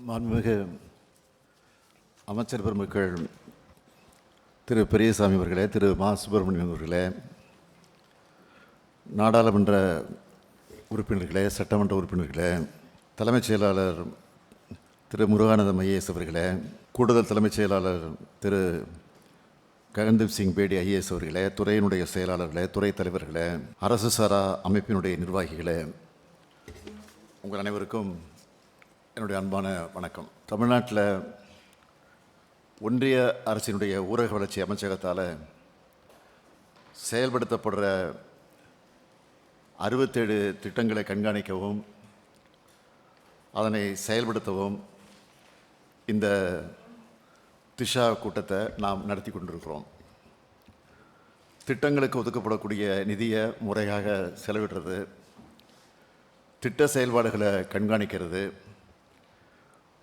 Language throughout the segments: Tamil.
மாண்புமிகு அமைச்சர் பெருமக்கள் திரு பெரியசாமி அவர்களே திரு மா. சுப்பிரமணியம் அவர்களே நாடாளுமன்ற உறுப்பினர்களே சட்டமன்ற உறுப்பினர்களே தலைமைச் செயலாளர் திரு முருகானந்தம் ஐஏஎஸ் அவர்களே கூடுதல் தலைமைச் செயலாளர் திரு ககன்தீப் சிங் பேடி ஐஏஎஸ் அவர்களே துறையினுடைய செயலாளர்களே துறை தலைவர்களே அரசு சாரா அமைப்பினுடைய நிர்வாகிகளே உங்கள் அனைவருக்கும் என்னுடைய அன்பான வணக்கம். தமிழ்நாட்டில் ஒன்றிய அரசினுடைய ஊரக வளர்ச்சி அமைச்சகத்தால் செயல்படுத்தப்படுற அறுபத்தேழு திட்டங்களை கண்காணிக்கவும் அதனை செயல்படுத்தவும் இந்த திஷா கூட்டத்தை நாம் நடத்தி கொண்டிருக்கிறோம். திட்டங்களுக்கு ஒதுக்கப்படக்கூடிய நிதியை முறையாக செலவிடுறது திட்ட செயல்பாடுகளை கண்காணிக்கிறது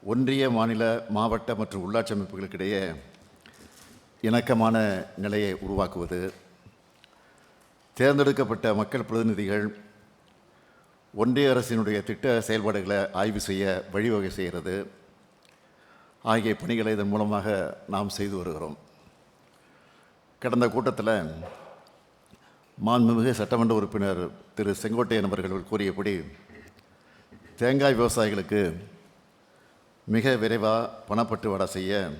ஒன்றிய மாநில மாவட்ட மற்றும் உள்ளாட்சி அமைப்புகளுக்கிடையே இணக்கமான நிலையை உருவாக்குவது தேர்ந்தெடுக்கப்பட்ட மக்கள் பிரதிநிதிகள் ஒன்றிய அரசினுடைய திட்ட செயல்பாடுகளை ஆய்வு செய்ய வழிவகை செய்கிறது. ஆகிய பணிகளை இதன் மூலமாக நாம் செய்து வருகிறோம். கடந்த கூட்டத்தில் மாண்புமிகு சட்டமன்ற உறுப்பினர் திரு செங்கோட்டையன் அவர்கள் கூறியபடி தேங்காய் விவசாயிகளுக்கு மிக விரைவாக பணப்பட்டுவாடா செய்ய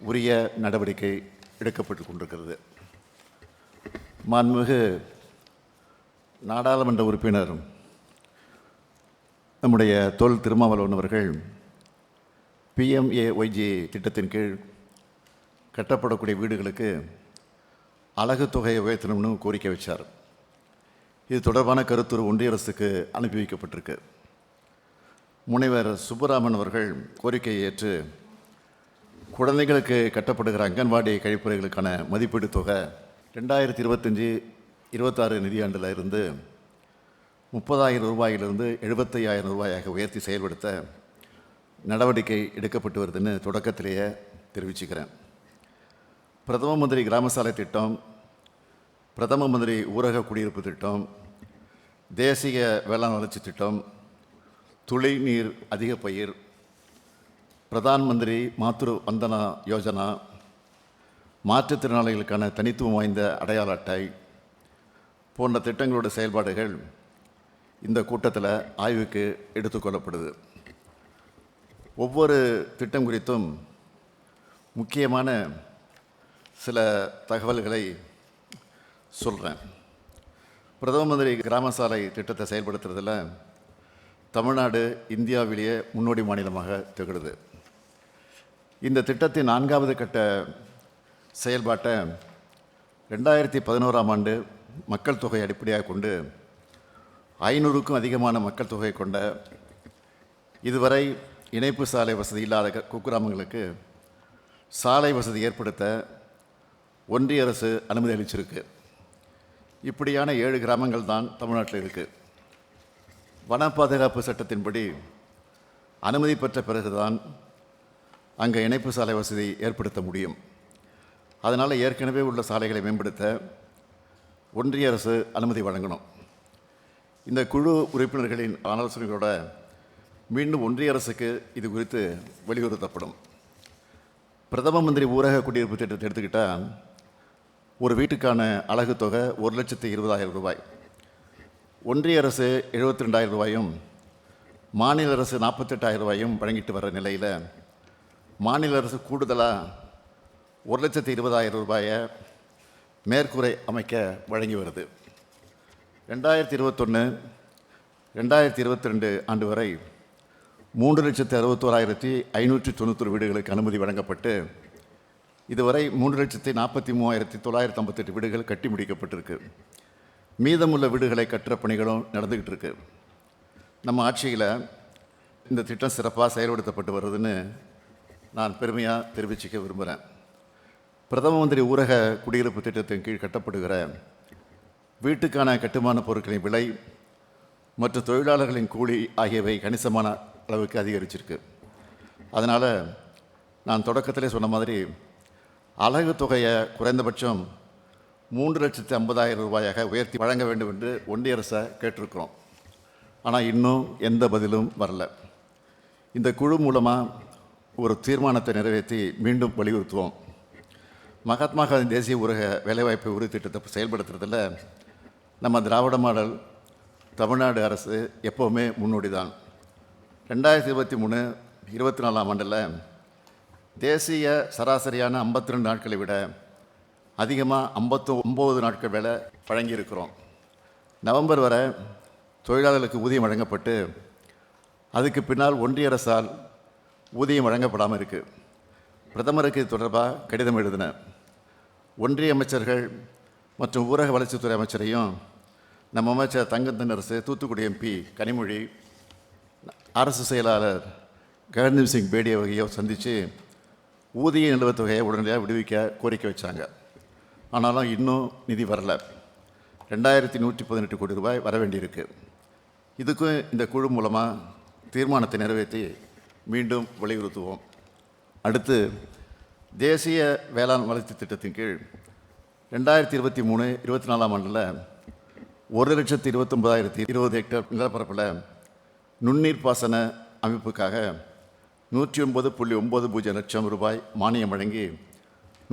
உரிய நடவடிக்கை எடுக்கப்பட்டு கொண்டிருக்கிறது. மாண்புமிகு நாடாளுமன்ற உறுப்பினர் நம்முடைய தொல் திருமாவளவன் அவர்கள் பிஎம்ஏஒய்ஜி திட்டத்தின் கீழ் கட்டப்படக்கூடிய வீடுகளுக்கு அழகு தொகையை உயர்த்தணும்னு கோரிக்கை வச்சார். இது தொடர்பான கருத்துரு ஒன்றிய அரசுக்கு அனுப்பி வைக்கப்பட்டிருக்கு. முனைவர் சுப்புராமன் அவர்கள் கோரிக்கையை ஏற்று குழந்தைகளுக்கு கட்டப்படுகிற அங்கன்வாடி கழிப்பறைகளுக்கான மதிப்பீடு தொகை ரெண்டாயிரத்தி இருபத்தஞ்சி இருபத்தாறு நிதியாண்டில் இருந்து முப்பதாயிரம் ரூபாயிலிருந்து எழுபத்தையாயிரம் ரூபாயாக உயர்த்தி செயல்படுத்த நடவடிக்கை எடுக்கப்பட்டு வருதுன்னு தொடக்கத்திலேயே தெரிவிச்சுக்கிறேன். பிரதம மந்திரி கிராம சாலை திட்டம் பிரதம மந்திரி ஊரக குடியிருப்பு திட்டம் தேசிய வேளாண் வளர்ச்சி திட்டம் துளை நீர் அதிக பயிர் பிரதான் மந்திரி மாத்ரு வந்தனா யோஜனா மாற்றுத்திறனாளிகளுக்கான தனித்துவம் வாய்ந்த அடையாள அட்டை போன்ற திட்டங்களோட செயல்பாடுகள் இந்த கூட்டத்தில் ஆய்வுக்கு எடுத்துக்கொள்ளப்படுது ஒவ்வொரு திட்டம் குறித்தும் முக்கியமான சில தகவல்களை சொல்கிறேன் பிரதம மந்திரி கிராம சாலை திட்டத்தை செயல்படுத்துறதில் தமிழ்நாடு இந்தியாவிலேயே முன்னோடி மாநிலமாக திகழுது. இந்த திட்டத்தின் நான்காவது கட்ட செயல்பாட்டை ரெண்டாயிரத்தி பதினோராம் ஆண்டு மக்கள் தொகை அடிப்படையாக கொண்டு ஐநூறுக்கும் அதிகமான மக்கள் தொகை கொண்ட இதுவரை இணைப்பு சாலை வசதி இல்லாத குக்கிராமங்களுக்கு சாலை வசதி ஏற்படுத்த ஒன்றிய அரசு அனுமதி அளிச்சிருக்கு. இப்படியான ஏழு கிராமங்கள் தான் தமிழ்நாட்டில் இருக்குது வன பாதுகாப்பு சட்டத்தின்படி அனுமதி பெற்ற பிறகுதான் அங்கே இணைப்பு சாலை வசதி ஏற்படுத்த முடியும். அதனால் ஏற்கனவே உள்ள சாலைகளை மேம்படுத்த ஒன்றிய அரசு அனுமதி வழங்கணும். இந்த குழு உறுப்பினர்களின் ஆலோசனைகளோட மீண்டும் ஒன்றிய அரசுக்கு இது குறித்து வலியுறுத்தப்படும். பிரதம மந்திரி ஊரக குடியிருப்பு திட்டத்தை எடுத்துக்கிட்டால் ஒரு வீட்டுக்கான அழகு தொகை ஒரு லட்சத்து இருபதாயிரம் ரூபாய். ஒன்றிய அரசு எழுபத்தி ரெண்டாயிரம் ரூபாயும் மாநில அரசு நாற்பத்தெட்டாயிரம் ரூபாயும் வழங்கிட்டு வர நிலையில் மாநில அரசு கூடுதலாக ஒரு லட்சத்து இருபதாயிரம் ரூபாயை மேற்கூரை அமைக்க வழங்கி வருது. ரெண்டாயிரத்தி இருபத்தொன்று ரெண்டாயிரத்தி இருபத்தி ரெண்டு ஆண்டு வரை மூன்று லட்சத்து அறுபத்தோராயிரத்தி ஐநூற்றி தொண்ணூத்தொரு வீடுகளுக்கு அனுமதி வழங்கப்பட்டு இதுவரை மூன்று லட்சத்தி நாற்பத்தி மூவாயிரத்தி தொள்ளாயிரத்தி ஐம்பத்தெட்டு வீடுகள் கட்டி முடிக்கப்பட்டிருக்கு. மீதமுள்ள வீடுகளை கட்டுற பணிகளும் நடந்துக்கிட்டு இருக்கு. நம்ம ஆட்சியில் இந்த திட்டம் சிறப்பாக செயல்படுத்தப்பட்டு வருதுன்னு நான் பெருமையாக தெரிவிச்சுக்க விரும்புகிறேன் பிரதம மந்திரி ஊரக குடியிருப்பு திட்டத்தின் கீழ் கட்டப்படுகிற வீட்டுக்கான கட்டுமான பொருட்களின் விலை மற்றும் தொழிலாளர்களின் கூலி ஆகியவை கணிசமான அளவுக்கு அதிகரிச்சிருக்கு. அதனால் நான் தொடக்கத்திலே சொன்ன மாதிரி அலகு தொகையை குறைந்தபட்சம் மூன்று லட்சத்து ஐம்பதாயிரம் ரூபாயாக உயர்த்தி வழங்க வேண்டும் என்று ஒன்றிய அரசை கேட்டிருக்கிறோம். ஆனால் இன்னும் எந்த பதிலும் வரல. இந்த குழு மூலமாக ஒரு தீர்மானத்தை நிறைவேற்றி மீண்டும் வலியுறுத்துவோம். மகாத்மா காந்தி தேசிய ஊரக வேலைவாய்ப்பு உறுதி திட்டத்தை செயல்படுத்துறதில் நம்ம திராவிட மாடல் தமிழ்நாடு அரசு எப்போவுமே முன்னோடி தான் ரெண்டாயிரத்தி இருபத்தி மூணு இருபத்தி நாலாம் ஆண்டில் தேசிய சராசரியான ஐம்பத்தி ரெண்டு நாட்களை விட அதிகமாக ஐம்பத்து ஒம்பது நாட்கள் வேலை வழங்கியிருக்கிறோம். நவம்பர் வரை தொழிலாளர்களுக்கு ஊதியம் வழங்கப்பட்டு அதுக்கு பின்னால் ஒன்றிய அரசால் ஊதியம் வழங்கப்படாமல் இருக்குது பிரதமருக்கு இது தொடர்பாக கடிதம் எழுதினேன் ஒன்றிய அமைச்சர்கள் மற்றும் ஊரக வளர்ச்சித்துறை அமைச்சரையும் நம்ம அமைச்சர் தங்கத்தனரசு தூத்துக்குடி எம்பி கனிமொழி அரசு செயலாளர் ககன்தீப் சிங் பேடி வகையோ சந்தித்து ஊதிய நிலுவைத் தொகையை உடனடியாக விடுவிக்க கோரிக்கை வச்சாங்க. ஆனாலும் இன்னும் நிதி வரல. ரெண்டாயிரத்தி நூற்றி பதினெட்டு கோடி ரூபாய் வர வேண்டியிருக்கு. இதுக்கும் இந்த குழு மூலமாக தீர்மானத்தை நிறைவேற்றி மீண்டும் வலியுறுத்துவோம். அடுத்து தேசிய வேளாண் வளர்ச்சி திட்டத்தின் கீழ் ரெண்டாயிரத்தி இருபத்தி மூணு இருபத்தி நாலாம் ஆண்டில் ஒரு லட்சத்தி இருபத்தொம்பதாயிரத்தி இருபது ஹெக்டேர் நிலப்பரப்பில் நுண்ணீர் பாசன அமைப்புக்காக நூற்றி ஒன்பது புள்ளி ஒம்பது பூஜ்ஜியம் லட்சம் ரூபாய் மானியம் வழங்கி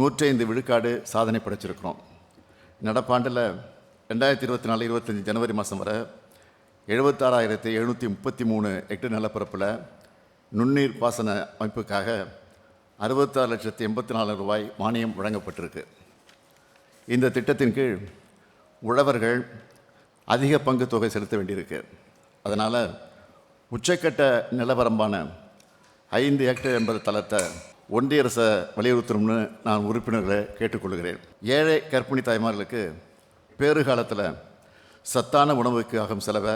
நூற்றைந்து விழுக்காடு சாதனை படைச்சிருக்கிறோம். நடப்பாண்டில் ரெண்டாயிரத்தி இருபத்தி நாலு இருபத்தஞ்சி ஜனவரி மாதம் வரை எழுபத்தாறாயிரத்தி எழுநூற்றி முப்பத்தி மூணு ஹெக்டர் நிலப்பரப்பில் நுண்ணீர் பாசன அமைப்புக்காக அறுபத்தாறு லட்சத்தி எண்பத்தி நாலு ரூபாய் மானியம் வழங்கப்பட்டிருக்கு. இந்த திட்டத்தின் கீழ் உழவர்கள் அதிக பங்கு தொகை செலுத்த வேண்டியிருக்கு. அதனால் உச்சக்கட்ட நிலவரம்பான ஐந்து ஹெக்டேர் என்பது தளத்தை ஒன்றிய அரசை வலியுறுத்தணும்னு நான் உறுப்பினர்களை கேட்டுக்கொள்கிறேன். ஏழை கர்ப்பிணி தாய்மார்களுக்கு பேறு காலத்தில் சத்தான உணவுக்கு ஆகும் செலவை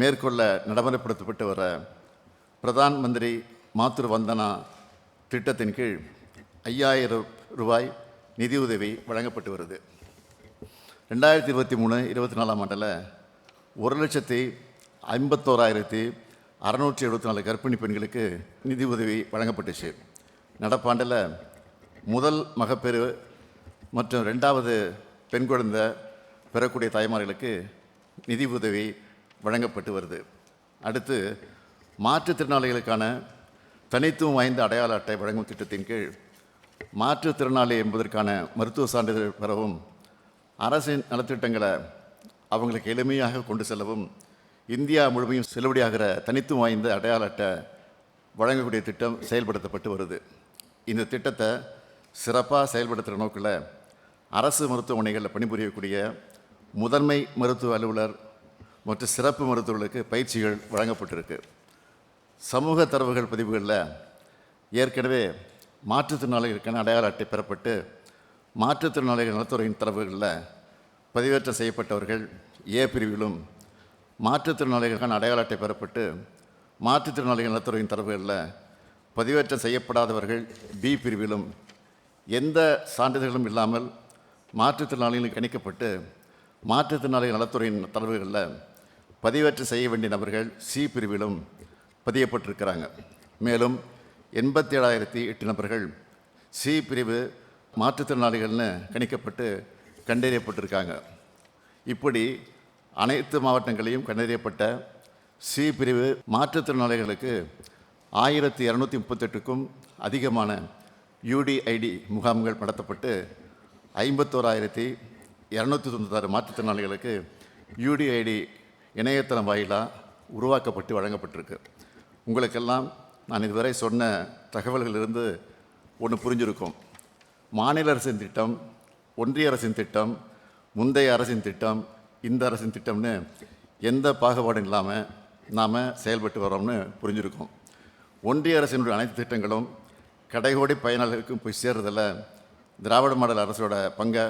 மேற்கொள்ள நடைமுறைப்படுத்தப்பட்டு வர பிரதான் மந்திரி மாத்ரு வந்தனா திட்டத்தின் கீழ் ஐயாயிரம் ரூபாய் நிதியுதவி வழங்கப்பட்டு வருது. ரெண்டாயிரத்தி இருபத்தி மூணு இருபத்தி நாலாம் ஆண்டில் ஒரு லட்சத்தி ஐம்பத்தோராயிரத்தி அறநூற்றி எழுபத்தி நாலு கர்ப்பிணி பெண்களுக்கு நிதி உதவி வழங்கப்பட்டுச்சு. நடப்பாண்டில் முதல் மகப்பேறு மற்றும் ரெண்டாவது பெண் குழந்தை பெறக்கூடிய தாய்மார்களுக்கு நிதி உதவி வழங்கப்பட்டு வருது. அடுத்து மாற்றுத்திறனாளிகளுக்கான தனித்துவம் வாய்ந்த அடையாள அட்டை வழங்கும் திட்டத்தின் கீழ் மாற்றுத்திறனாளி என்பதற்கான மருத்துவ சான்றிதழ் பெறவும் அரசின் நலத்திட்டங்களை அவங்களுக்கு எளிமையாக கொண்டு செல்லவும் இந்தியா முழுமையும் செல்லுபடியாகிற தனித்துவம் வாய்ந்த அடையாள அட்டை வழங்கக்கூடிய திட்டம் செயல்படுத்தப்பட்டு வருது. இந்த திட்டத்தை சிறப்பாக செயல்படுத்துகிற நோக்கில் அரசு மருத்துவமனைகளில் பணிபுரியக்கூடிய முதன்மை மருத்துவ அலுவலர் மற்றும் சிறப்பு மருத்துவர்களுக்கு பயிற்சிகள் வழங்கப்பட்டிருக்கு. சமூக தரவுகள் பதிவுகளில் ஏற்கனவே மாற்றுத்திறனாளிகளுக்கான அடையாள அட்டை பெறப்பட்டு மாற்றுத்திறனாளிகள் நலத்துறையின் தரவுகளில் பதிவேற்றம் செய்யப்பட்டவர்கள் ஏ பிரிவிலும் மாற்றுத்திறனாளிகளுக்கான அடையாள அட்டை பெறப்பட்டு மாற்றுத்திறனாளிகள் நலத்துறையின் தரவுகளில் பதிவேற்றம் செய்யப்படாதவர்கள் பி பிரிவிலும் எந்த சான்றிதழ்களும் இல்லாமல் மாற்றுத்திறனாளிகளுக்கு கணிக்கப்பட்டு மாற்றுத்திறனாளிகள் நலத்துறையின் தரவுகளில் பதிவேற்றம் செய்ய வேண்டிய நபர்கள் சி பிரிவிலும் பதியப்பட்டிருக்கிறாங்க. மேலும் எண்பத்தி ஏழாயிரத்தி எட்டு நபர்கள் சி பிரிவு மாற்றுத்திறனாளிகள்னு கணிக்கப்பட்டு கண்டறியப்பட்டிருக்காங்க. இப்படி அனைத்து மாவட்டங்களையும் கண்டறியப்பட்ட சி பிரிவு மாற்றுத்திறனாளிகளுக்கு ஆயிரத்தி இரநூத்தி முப்பத்தெட்டுக்கும் அதிகமான யூடிஐடி முகாம்கள் நடத்தப்பட்டு ஐம்பத்தோராயிரத்தி இரநூத்தி தொண்ணூத்தாறு மாற்றுத்திறனாளிகளுக்கு யூடிஐடி இணையதளம் வாயிலாக உருவாக்கப்பட்டு வழங்கப்பட்டிருக்கு. உங்களுக்கெல்லாம் நான் இதுவரை சொன்ன தகவல்களிலிருந்து ஒன்று புரிஞ்சிருக்கும். மாநில அரசின் திட்டம் ஒன்றிய அரசின் திட்டம் முந்தைய அரசின் திட்டம் இந்த அரசின் திட்டம்னு எந்த பாகுபாடும் இல்லாமல் நாம் செயல்பட்டு வரோம்னு புரிஞ்சுருக்கோம். ஒன்றிய அரசினுடைய அனைத்து திட்டங்களும் கடைகோடி பயனாளர்களுக்கும் போய் சேர்றதில் திராவிட மாடல் அரசோட பங்கை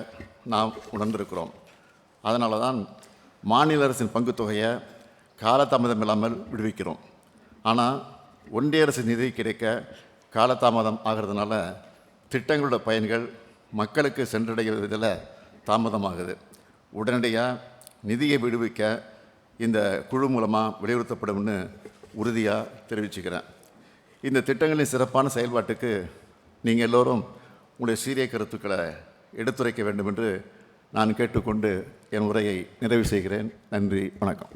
நாம் உணர்ந்திருக்கிறோம். அதனால தான் மாநில அரசின் பங்கு தொகையை காலதாமதம் இல்லாமல் விடுவிக்கிறோம். ஆனால் ஒன்றிய அரசு நிதி கிடைக்க காலதாமதம் ஆகிறதுனால திட்டங்களோட பயன்கள் மக்களுக்கு சென்றடைவதில் தாமதமாகுது. உடனடியாக நிதியை விடுவிக்க இந்த குழு மூலமாக வலியுறுத்தப்படும்னு உறுதியாக தெரிவிச்சுக்கிறேன். இந்த திட்டங்களின் சிறப்பான செயல்பாட்டுக்கு நீங்கள் எல்லோரும் உங்களுடைய சீரிய கருத்துக்களை எடுத்துரைக்க வேண்டும் என்று நான் கேட்டுக்கொண்டு என் உரையை நிறைவு செய்கிறேன். நன்றி வணக்கம்.